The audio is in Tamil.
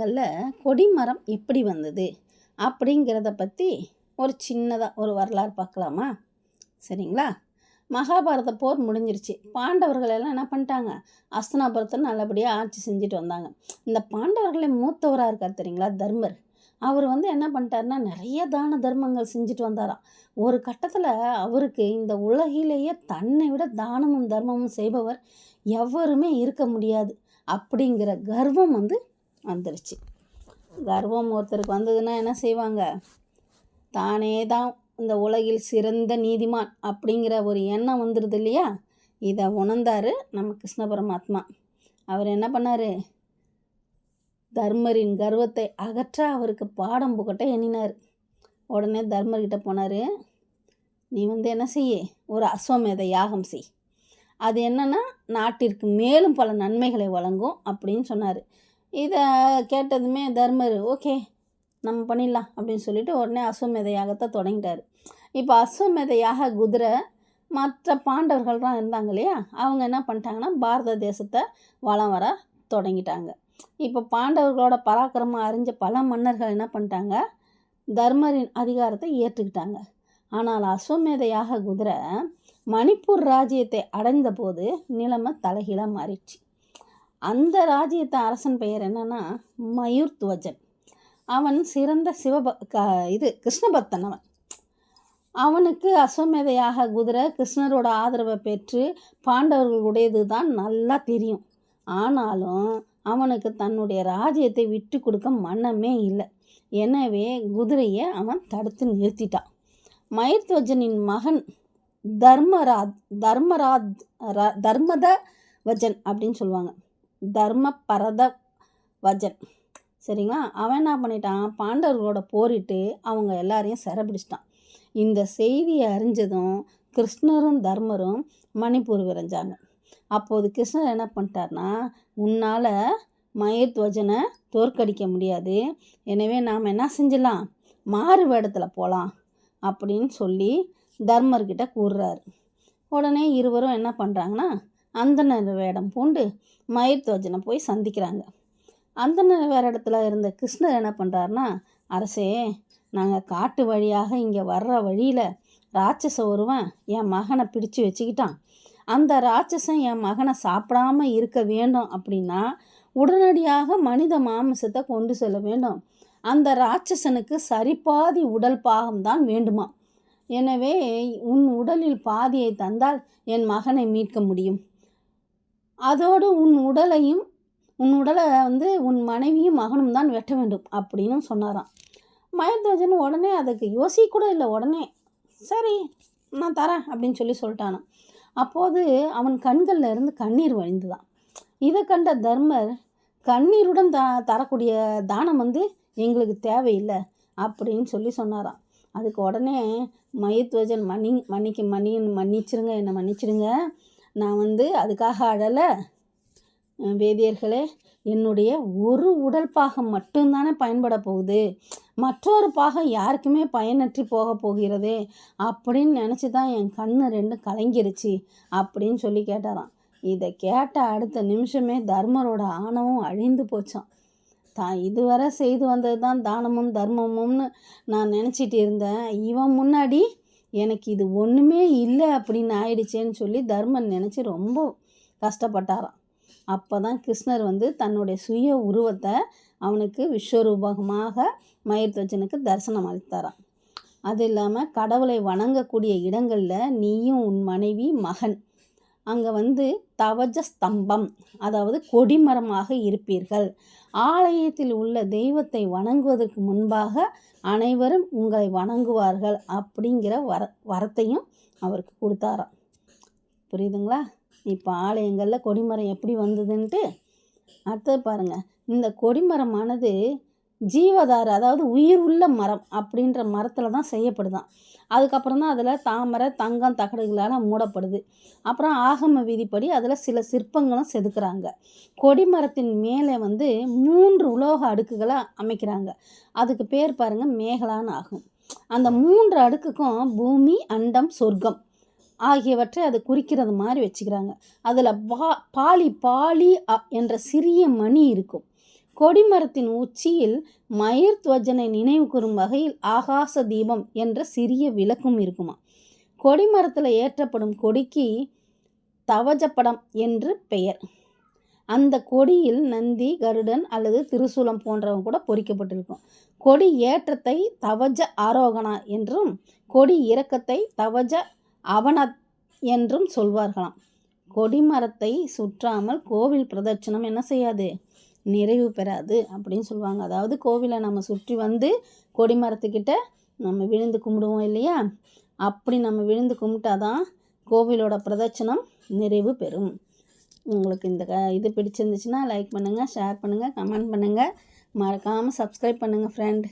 காலங்களில் கொடிமரம் எப்படி வந்தது? அப்படிங்கிறத பற்றி ஒரு சின்னதாக ஒரு வரலாறு பார்க்கலாமா? சரிங்களா? மகாபாரத போர் முடிஞ்சிருச்சு. பாண்டவர்கள் எல்லாம் என்ன பண்ணிட்டாங்க? அஸ்தனாபுரத்தை நல்லபடியாக ஆட்சி செஞ்சுட்டு வந்தாங்க. இந்த பாண்டவர்களே மூத்தவராக இருக்கார் தெரியுங்களா? தர்மர். அவர் வந்து என்ன பண்ணிட்டாருன்னா நிறைய தான தர்மங்கள் செஞ்சுட்டு வந்தாராம். ஒரு கட்டத்தில் அவருக்கு இந்த உலகிலேயே தன்னை விட தானமும் தர்மமும் செய்பவர் எவருமே இருக்க முடியாது. அப்படிங்கிற கர்வம் வந்து வந்துருச்சு. கர்வம் ஒருத்தருக்கு வந்ததுன்னா என்ன செய்வாங்க? தானே தான் இந்த உலகில் சிறந்த நீதிமான் அப்படிங்கிற ஒரு எண்ணம் வந்துடுது இல்லையா? இதை உணர்ந்தார் நம்ம கிருஷ்ண பரமாத்மா. அவர் என்ன பண்ணார்? தர்மரின் கர்வத்தை அகற்ற அவருக்கு பாடம் புகட்ட எண்ணினார். உடனே தர்மர்கிட்ட போனார் நீ வந்து என்ன செய்ய? ஒரு அஸ்வமேத யாகம் செய். அது என்னென்னா நாட்டிற்கு மேலும் பல நன்மைகளை வழங்கும் அப்படின்னு சொன்னார். இதை கேட்டதுமே தர்மர் ஓகே நம்ம பண்ணிடலாம் அப்படின்னு சொல்லிட்டு உடனே அஸ்வமேத யாகத்தை தொடங்கிட்டார். இப்போ அஸ்வமேத யாக குதிரை மற்ற பாண்டவர்கள்லாம் இருந்தாங்க இல்லையா அவங்க என்ன பண்ணிட்டாங்கன்னா பாரத தேசத்தை வலம் வர தொடங்கிட்டாங்க. இப்போ பாண்டவர்களோட பராக்கிரமம் அறிஞ்ச பல மன்னர்கள் என்ன பண்ணிட்டாங்க தர்மரின் அதிகாரத்தை ஏற்றுக்கிட்டாங்க. ஆனால் அஸ்வமேத யாக குதிரை மணிப்பூர் ராஜ்யத்தை அடைந்தபோது நிலைமை தலைகீழாக மாறிடுச்சு. அந்த ராஜ்யத்து அரசன் பெயர் என்னன்னா மயூர் துவஜன் அவன் சிறந்த சிவப க இது கிருஷ்ணபக்தன் அவன். அவனுக்கு அஸ்வமேதையாக குதிரை கிருஷ்ணரோட ஆதரவை பெற்று பாண்டவர்களுடையது தான் நல்லா தெரியும். ஆனாலும் அவனுக்கு தன்னுடைய ராஜ்யத்தை விட்டு கொடுக்க மன்னமே இல்லை. எனவே குதிரையை அவன் தடுத்து நிறுத்திட்டான். மயிர்த்வஜனின் மகன் தர்மராத் தர்மராத் ர- தர்மத வஜன் அப்படின்னு சொல்லுவாங்க. தர்ம பரத வஜன். சரிங்களா? அவன் என்ன பண்ணிட்டான்? பாண்டவர்களோட போரிட்டு அவங்க எல்லாரையும் சிறப்பிடிச்சிட்டான். இந்த செய்தியை அறிஞ்சதும் கிருஷ்ணரும் தர்மரும் மணிப்பூர் விரைஞ்சாங்க. அப்போது கிருஷ்ணர் என்ன பண்ணிட்டார்னா உன்னால் மயத்வஜனை தோற்கடிக்க முடியாது. எனவே நாம் என்ன செஞ்சிடலாம்? மாறு வேடத்தில் போகலாம் அப்படின்னு சொல்லி தர்மர்கிட்ட கூறுறாரு. உடனே இருவரும் என்ன பண்ணுறாங்கன்னா அந்தனர் வேடம் பூண்டு மயிர்த்வஜனை போய் சந்திக்கிறாங்க. அந்தனர் வேற இடத்துல இருந்த கிருஷ்ணர் என்ன பண்ணுறாருனா அரசே நாங்கள் காட்டு வழியாக இங்கே வர்ற வழியில் ராட்சச ஒருவன் என் மகனை பிடிச்சு வச்சுக்கிட்டான். அந்த ராட்சசன் என் மகனை சாப்பிடாம இருக்க வேண்டும் அப்படின்னா உடனடியாக மனித மாமிசத்தை கொண்டு செல்ல வேண்டும். அந்த ராட்சசனுக்கு சரிபாதி உடல் பாகம்தான் வேண்டுமா? எனவே உன் உடலில் பாதியை தந்தால் என் மகனை மீட்க முடியும். அதோடு உன் உடலையும் உன் உடலை வந்து உன் மனைவியும் மகனும் தான் வெட்ட வேண்டும் அப்படின்னு சொன்னாராம். மயத்வஜன் உடனே அதுக்கு யோசிக்க கூட இல்லை உடனே சரி நான் தரேன் அப்படின்னு சொல்லி சொல்லிட்டானான் அப்போது அவன் கண்களில் இருந்து கண்ணீர் வழிந்துதான் இதை கண்ட தர்மர் கண்ணீருடன் த தரக்கூடிய தானம் வந்து எங்களுக்கு தேவையில்லை அப்படின்னு சொல்லி சொன்னாராம். அதுக்கு உடனே மயத்வஜன் மன்னி மன்னிக்க மன்னி மன்னிச்சிருங்க என்னை மன்னிச்சிடுங்க நான் வந்து அதுக்காக அழலை. வேதியர்களே என்னுடைய ஒரு உடல் பாகம் மட்டும்தானே பயன்பட போகுது. மற்றொரு பாகம் யாருக்குமே பயனற்றி போக போகிறது அப்படின்னு நினச்சி தான் என் கண்ணு ரெண்டு கலங்கிருச்சு அப்படின்னு சொல்லி கேட்டாராம். இதை கேட்ட அடுத்த நிமிஷமே தர்மரோட ஆணவம் அழிந்து போச்சான் தான் இதுவரை செய்து வந்தது தான் தானமும் தர்மமும்னு நான் நினச்சிட்டு இருந்தேன். இவன் முன்னாடி எனக்கு இது ஒன்றுமே இல்லை அப்படின்னு ஆயிடுச்சேன்னு சொல்லி தர்மன் நினச்சி ரொம்ப கஷ்டப்பட்டாராம். அப்போ தான் கிருஷ்ணர் வந்து தன்னுடைய சுய உருவத்தை அவனுக்கு விஸ்வரூபகமாக மயிர்த்வஜனுக்கு தரிசனம் அளித்தாராம். அது இல்லாமல் கடவுளை வணங்கக்கூடிய இடங்களில் நீயும் உன் மனைவி மகன். அங்கே வந்து தவஜ ஸ்தம்பம் அதாவது கொடிமரமாக இருப்பீர்கள். ஆலயத்தில் உள்ள தெய்வத்தை வணங்குவதற்கு முன்பாக அனைவரும் உங்களை வணங்குவார்கள் அப்படிங்கிற வர வரத்தையும் அவருக்கு கொடுத்தாராம். புரியுதுங்களா? இப்போ ஆலயங்களில் கொடிமரம் எப்படி வந்ததுன்ட்டு அடுத்தது பாருங்கள் இந்த கொடிமரமானது ஜீவதார அதாவது உயிர் உள்ள மரம் அப்படின்ற மரத்தில் தான் செய்யப்படுதான். அதுக்கப்புறம் தான் அதில் தாமரை தங்கம் தகடுகளால் மூடப்படுது. அப்புறம் ஆகம விதிப்படி அதில் சில சிற்பங்களும் செதுக்குறாங்க. கொடிமரத்தின் மேலே வந்து மூன்று உலோக அடுக்குகளை அமைக்கிறாங்க. அதுக்கு பேர் பாருங்கள் மேகலான்னு ஆகும். அந்த மூன்று அடுக்குக்கும் பூமி அண்டம் சொர்க்கம் ஆகியவற்றை அது குறிக்கிறது மாதிரி வச்சுக்கிறாங்க. அதில் பா பாலி பாலி அ என்ற சிறிய மணி இருக்கும். கொடிமரத்தின் உச்சியில் மயிர் துவஜனை நினைவு கூறும் வகையில் ஆகாச தீபம் என்ற சிறிய விளக்கும் இருக்குமா கொடிமரத்தில் ஏற்றப்படும் கொடிக்கு தவஜப்படம் என்று பெயர். அந்த கொடியில் நந்தி கருடன் அல்லது திருசூலம் போன்றவங்க கூட பொறிக்கப்பட்டிருக்கும். கொடி ஏற்றத்தை தவஜ ஆரோகணா என்றும் கொடி இறக்கத்தை தவஜ அவன என்றும் சொல்வார்களாம். கொடிமரத்தை சுற்றாமல் கோவில் பிரதட்சணம் என்ன செய்யாது? நிறைவு பெறாது அப்படின்னு சொல்லுவாங்க. அதாவது கோவிலை நம்ம சுற்றி வந்து கொடி மரத்துக்கிட்ட நம்ம விழுந்து கும்பிடுவோம் இல்லையா? அப்படி நம்ம விழுந்து கும்பிட்டாதான் கோவிலோட பிரதட்சணம் நிறைவு பெறும். உங்களுக்கு இந்த க இது பிடிச்சிருந்துச்சுன்னா லைக் பண்ணுங்கள் ஷேர் பண்ணுங்கள் கமெண்ட் பண்ணுங்கள் மறக்காமல் சப்ஸ்கிரைப் பண்ணுங்கள் ஃப்ரெண்ட்